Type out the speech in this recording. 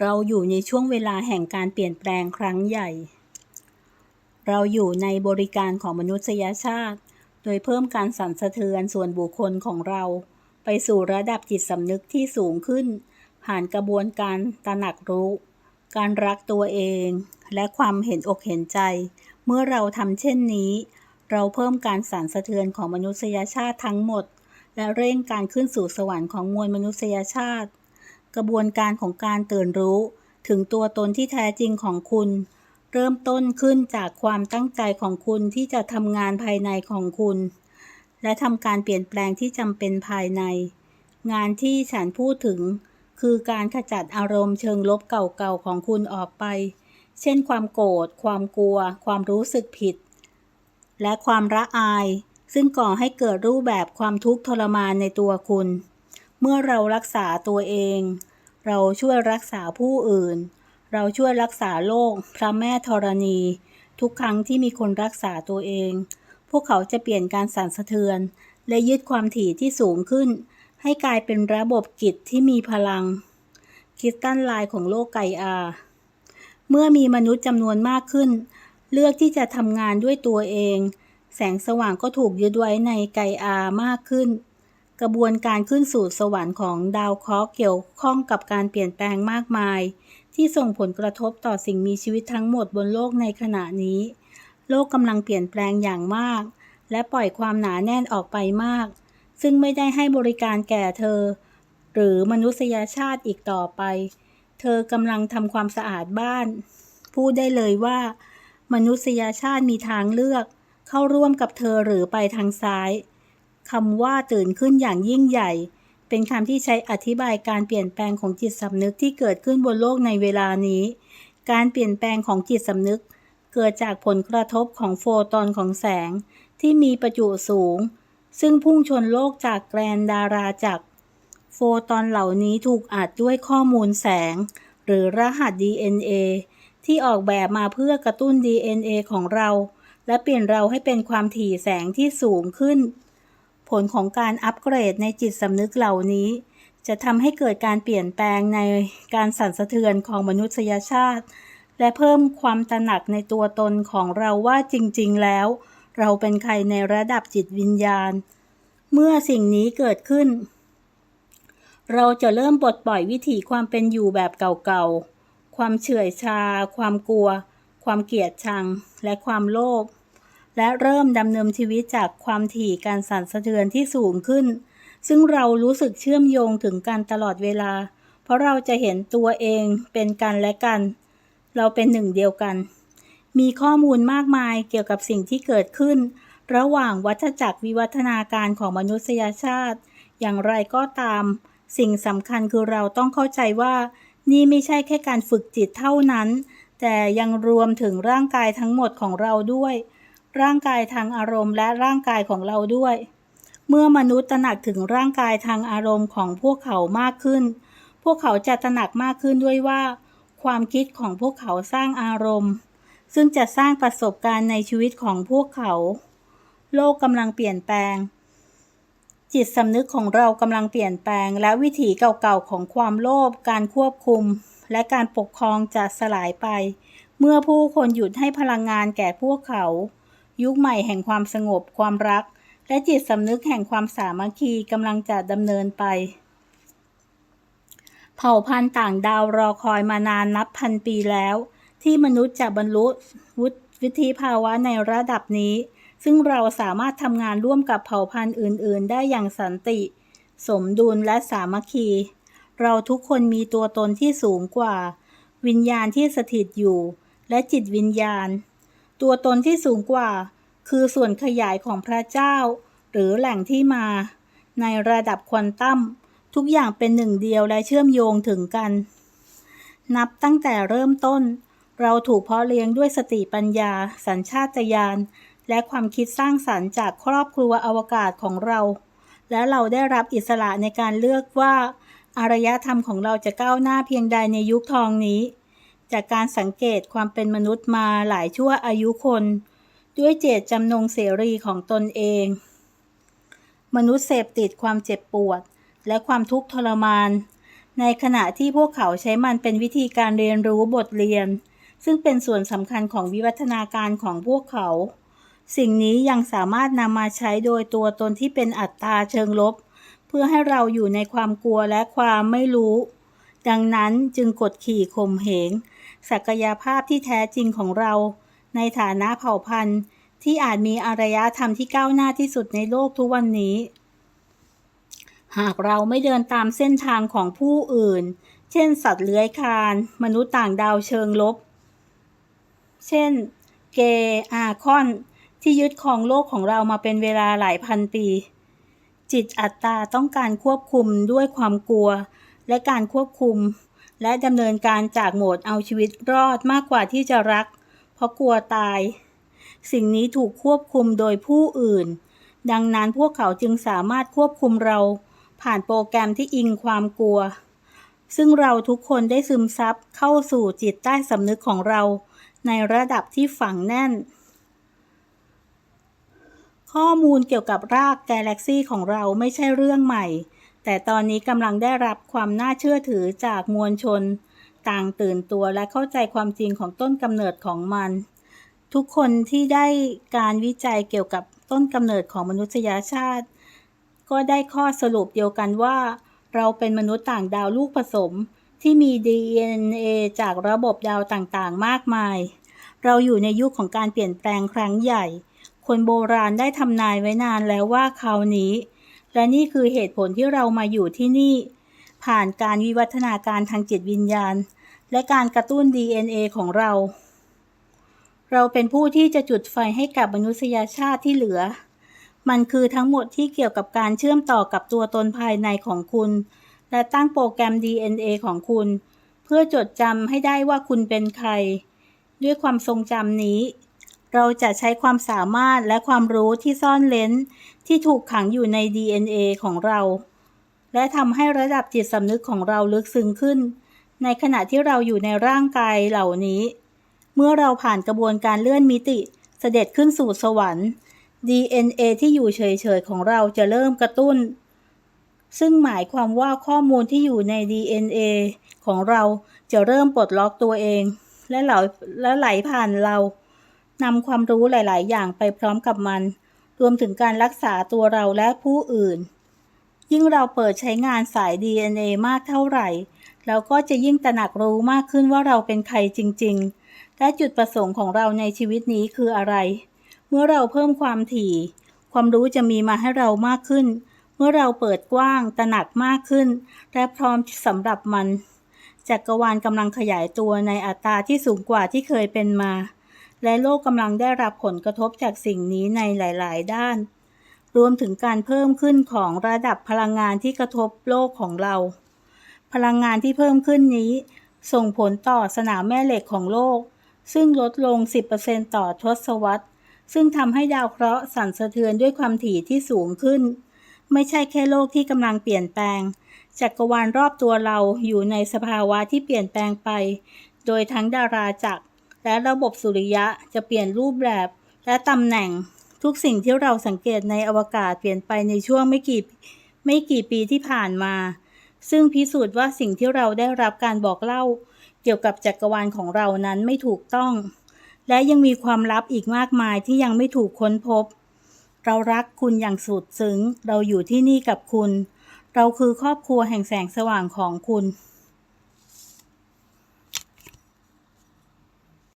เราอยู่ในช่วงเวลาแห่งการเปลี่ยนแปลงครั้งใหญ่ เราอยู่ในบริการของมนุษยชาติ โดยเพิ่มการสั่นสะเทือนส่วนบุคคลของเรา ไปสู่ระดับจิตสำนึกที่สูงขึ้น ผ่านกระบวนการตระหนักรู้ การรักตัวเอง และความเห็นอกเห็นใจ เมื่อเราทำเช่นนี้ เราเพิ่มการสั่นสะเทือนของมนุษยชาติทั้งหมด และเร่งการขึ้นสู่สวรรค์ของมวลมนุษยชาติ กระบวนการของการตื่นรู้ ถึงตัวตนที่แท้จริงของคุณ เริ่มต้นขึ้นจากความตั้งใจของคุณที่จะทำงานภายในของคุณ และทำการเปลี่ยนแปลงที่จำเป็นภายใน งานที่ฉันพูดถึง คือการขจัดอารมณ์เชิงลบเก่าๆของคุณออกไป เช่น ความโกรธ ความกลัว ความรู้สึกผิด และความระอาย ซึ่งก่อให้เกิดรูปแบบความทุกข์ทรมานในตัวคุณ เมื่อเรารักษาตัวเอง เราช่วยรักษาผู้อื่น เราช่วยรักษาโลกพระแม่ธรณี ทุกครั้งที่มีคนรักษาตัวเอง พวกเขาจะเปลี่ยนการสั่นสะเทือน และยึดความถี่ที่สูงขึ้น ให้กลายเป็นระบบกิจที่มีพลังคริสตัลไลน์ของโลกไกอา เมื่อมีมนุษย์จำนวนมากขึ้น เลือกที่จะทำงานด้วยตัวเอง แสงสว่างก็ถูกยึดไว้ในไกอามากขึ้น กระบวนการขึ้นสู่สวรรค์ของดาวเคราะห์เกี่ยวข้องกับการเปลี่ยนแปลงมากมาย ที่ส่งผลกระทบต่อสิ่งมีชีวิตทั้งหมดบนโลกในขณะนี้ โลกกำลังเปลี่ยนแปลงอย่างมาก และปล่อยความหนาแน่นออกไปมาก ซึ่งไม่ได้ให้บริการแก่เธอ หรือมนุษยชาติอีกต่อไป เธอกำลังทำความสะอาดบ้าน พูดได้เลยว่า มนุษยชาติมีทางเลือก เข้าร่วมกับเธอหรือไปทางซ้าย คำว่าตื่นขึ้นอย่างยิ่งใหญ่ เป็นคำที่ใช้อธิบายการเปลี่ยนแปลงของจิตสำนึกที่เกิดขึ้นบนโลกในเวลานี้ การเปลี่ยนแปลงของจิตสำนึก เกิดจากผลกระทบของโฟตอนของแสง ที่มีประจุสูง ซึ่งพุ่งชนโลกจากแกรนดาราจักร โฟตอนเหล่านี้ถูกอัดด้วยข้อมูลแสง หรือรหัส DNA ที่ออกแบบมาเพื่อกระตุ้น DNA ของเรา และเปลี่ยนเราให้เป็นความถี่แสงที่สูงขึ้น ลของการอัปเกรดในจิตสำนึกเหล่านี้ จะทำให้เกิดการเปลี่ยนแปลงในการสั่นสะเทือนของมนุษยชาติ และเพิ่มความตระหนักในตัวตนของเราว่าจริง ๆ แล้ว เราเป็นใครในระดับจิตวิญญาณ เมื่อสิ่งนี้เกิดขึ้น เราจะเริ่มปลดปล่อยวิถีความเป็นอยู่แบบเก่าๆ ความเฉื่อยชา ความกลัว ความเกลียดชัง และความโลภ และเริ่มดำเนินชีวิตจากความถี่การสั่นสะเทือนที่สูงขึ้น ซึ่งเรารู้สึกเชื่อมโยงถึงกันตลอดเวลา เพราะเราจะเห็นตัวเองเป็นกันและกัน เราเป็นหนึ่งเดียวกัน มีข้อมูลมากมายเกี่ยวกับสิ่งที่เกิดขึ้น ระหว่างวัฏจักรวิวัฒนาการของมนุษยชาติ อย่างไรก็ตาม สิ่งสำคัญคือเราต้องเข้าใจว่านี่ไม่ใช่แค่การฝึกจิตเท่านั้น แต่ยังรวมถึงร่างกายทั้งหมดของเราด้วย ร่างกายทางอารมณ์และร่างกายของเราด้วย เมื่อมนุษย์ตระหนักถึงร่างกายทางอารมณ์ของพวกเขามากขึ้น พวกเขาจะตระหนักมากขึ้นด้วยว่า ความคิดของพวกเขาสร้างอารมณ์ ซึ่งจะสร้างประสบการณ์ในชีวิตของพวกเขา โลกกำลังเปลี่ยนแปลง จิตสำนึกของเรากำลังเปลี่ยนแปลง และวิถีเก่าๆของความโลภการควบคุม และการปกครองจะสลายไป เมื่อผู้คนหยุดให้พลังงานแก่พวกเขา ยุคใหม่แห่งความสงบความรัก และจิตสำนึกแห่งความสามัคคีกำลังจะดำเนินไป เผ่าพันธุ์ต่างดาวรอคอยมานานนับพันปีแล้ว ที่มนุษย์จะบรรลุวุฒิวิธีภาวะในระดับนี้ ซึ่งเราสามารถทำงานร่วมกับเผ่าพันธุ์อื่น ๆ ได้อย่างสันติ สมดุลและสามัคคี เราทุกคนมีตัวตนที่สูงกว่า วิญญาณที่สถิตอยู่ และจิตวิญญาณ ตัวตนที่สูงกว่า คือส่วนขยายของพระเจ้า หรือแหล่งที่มา ในระดับควอนตัมทุกอย่างเป็นหนึ่งเดียวและเชื่อมโยงถึงกัน นับตั้งแต่เริ่มต้น เราถูกเพาะเลี้ยงด้วยสติปัญญา สัญชาตญาณและความคิดสร้างสรรค์จากครอบครัวอวกาศของเรา และเราได้รับอิสระในการเลือกว่า อารยธรรมของเราจะก้าวหน้าเพียงใดในยุคทองนี้ จากการสังเกตความเป็นมนุษย์มาหลายชั่วอายุคน ด้วยเจตจำนงเสรีของตนเอง มนุษย์เสพติดความเจ็บปวด และความทุกข์ทรมาน ในขณะที่พวกเขาใช้มันเป็นวิธีการเรียนรู้บทเรียน ซึ่งเป็นส่วนสำคัญของวิวัฒนาการของพวกเขา สิ่งนี้ยังสามารถนำมาใช้โดยตัวตนที่เป็นอัตตาเชิงลบ เพื่อให้เราอยู่ในความกลัวและความไม่รู้ดังนั้นจึงกดขี่ข่มเหง ศักยภาพที่แท้จริงของเรา ในฐานะเผ่าพันธุ์ ที่อาจมีอารยธรรมที่ก้าวหน้าที่สุดในโลกทุกวันนี้ หากเราไม่เดินตามเส้นทางของผู้อื่น เช่น สัตว์เลื้อยคลาน มนุษย์ต่างดาวเชิงลบ เช่น เกอาคอน ที่ยึดครองโลกของเรามาเป็นเวลาหลายพันปี จิตอัตตาต้องการควบคุมด้วยความกลัว และการควบคุม และดำเนินการจากโหมดเอาชีวิตรอดมากกว่าที่จะรัก เพราะกลัวตาย สิ่งนี้ถูกควบคุมโดยผู้อื่น ดังนั้นพวกเขาจึงสามารถควบคุมเรา ผ่านโปรแกรมที่อิงความกลัว ซึ่งเราทุกคนได้ซึมซับเข้าสู่จิตใต้สำนึกของเรา ในระดับที่ฝังแน่น ข้อมูลเกี่ยวกับรากกาแล็กซี่ของเราไม่ใช่เรื่องใหม่ แต่ตอนนี้กำลังได้รับความน่าเชื่อถือจากมวลชน ต่างตื่นตัวและเข้าใจความจริงของต้นกำเนิดของมัน ทุกคนที่ได้การวิจัยเกี่ยวกับต้นกำเนิดของมนุษยชาติ ก็ได้ข้อสรุปเดียวกันว่า เราเป็นมนุษย์ต่างดาวลูกผสมที่มี DNA จากระบบดาวต่างๆ มากมาย เราอยู่ในยุคของการเปลี่ยนแปลงครั้งใหญ่ คนโบราณได้ทำนายไว้นานแล้วว่าคราวนี้ และนี่คือเหตุผลที่เรามาอยู่ที่นี่ ผ่านการวิวัฒนาการทางจิตวิญญาณ และการกระตุ้น DNA ของเรา เราเป็นผู้ที่จะจุดไฟให้กับมนุษยชาติที่เหลือ มันคือทั้งหมดที่เกี่ยวกับการเชื่อมต่อกับตัวตนภายในของคุณ และตั้งโปรแกรม DNA ของคุณ เพื่อจดจำให้ได้ว่าคุณเป็นใคร ด้วยความทรงจำนี้ เราจะใช้ความสามารถและความรู้ที่ซ่อนเล้น ที่ถูกขังอยู่ใน DNA ของเรา และทำให้ระดับจิตสำนึกของเราลึกซึ้งขึ้น ในขณะที่เราอยู่ในร่างกายเหล่านี้ เมื่อเราผ่านกระบวนการเลื่อนมิติเสด็จขึ้นสู่สวรรค์ DNA ที่อยู่เฉยๆของเราจะเริ่มกระตุ้น ซึ่งหมายความว่าข้อมูลที่อยู่ใน DNA ของเราจะเริ่มปลดล็อกตัวเอง และไหลและไหลผ่านเรา นำความรู้หลาย ๆ อย่างไปพร้อมกับมัน รวมถึงการรักษาตัวเราและผู้อื่น ยิ่งเราเปิดใช้งานสาย DNA มากเท่าไหร่ เราก็จะยิ่งตระหนักรู้มากขึ้นว่าเราเป็นใครจริง ๆ และจุดประสงค์ของเราในชีวิตนี้คืออะไร เมื่อเราเพิ่มความถี่ ความรู้จะมีมาให้เรามากขึ้น เมื่อเราเปิดกว้างตระหนักมากขึ้น และพร้อมสำหรับมันจักรวาลกำลังขยายตัวในอัตราที่สูงกว่าที่เคยเป็นมา และโลกกำลังได้รับผลกระทบจากสิ่งนี้ในหลาย ๆ ด้าน รวมถึงการเพิ่มขึ้นของระดับพลังงานที่กระทบโลกของเรา พลังงานที่เพิ่มขึ้นนี้ ส่งผลต่อสนามแม่เหล็กของโลก ซึ่งลดลง 10%ต่อทศวรรษ ซึ่งทำให้ดาวเคราะห์สั่นสะเทือนด้วยความถี่ที่สูงขึ้น ไม่ใช่แค่โลกที่กำลังเปลี่ยนแปลง จักรวาลรอบตัวเราอยู่ในสภาวะที่เปลี่ยนแปลงไป โดยทั้งดาราจักร และระบบสุริยะจะเปลี่ยนรูปแบบและตำแหน่งทุกสิ่งที่เราสังเกตในอวกาศเปลี่ยนไปในช่วงไม่กี่ไม่กี่ปีที่ผ่านมา ซึ่งพิสูจน์ว่าสิ่งที่เราได้รับการบอกเล่า เกี่ยวกับจักรวาลของเรานั้นไม่ถูกต้อง และยังมีความลับอีกมากมายที่ยังไม่ถูกค้นพบ เรารักคุณอย่างสุดซึ้ง เราอยู่ที่นี่กับคุณ เราคือครอบครัวแห่งแสงสว่างของคุณ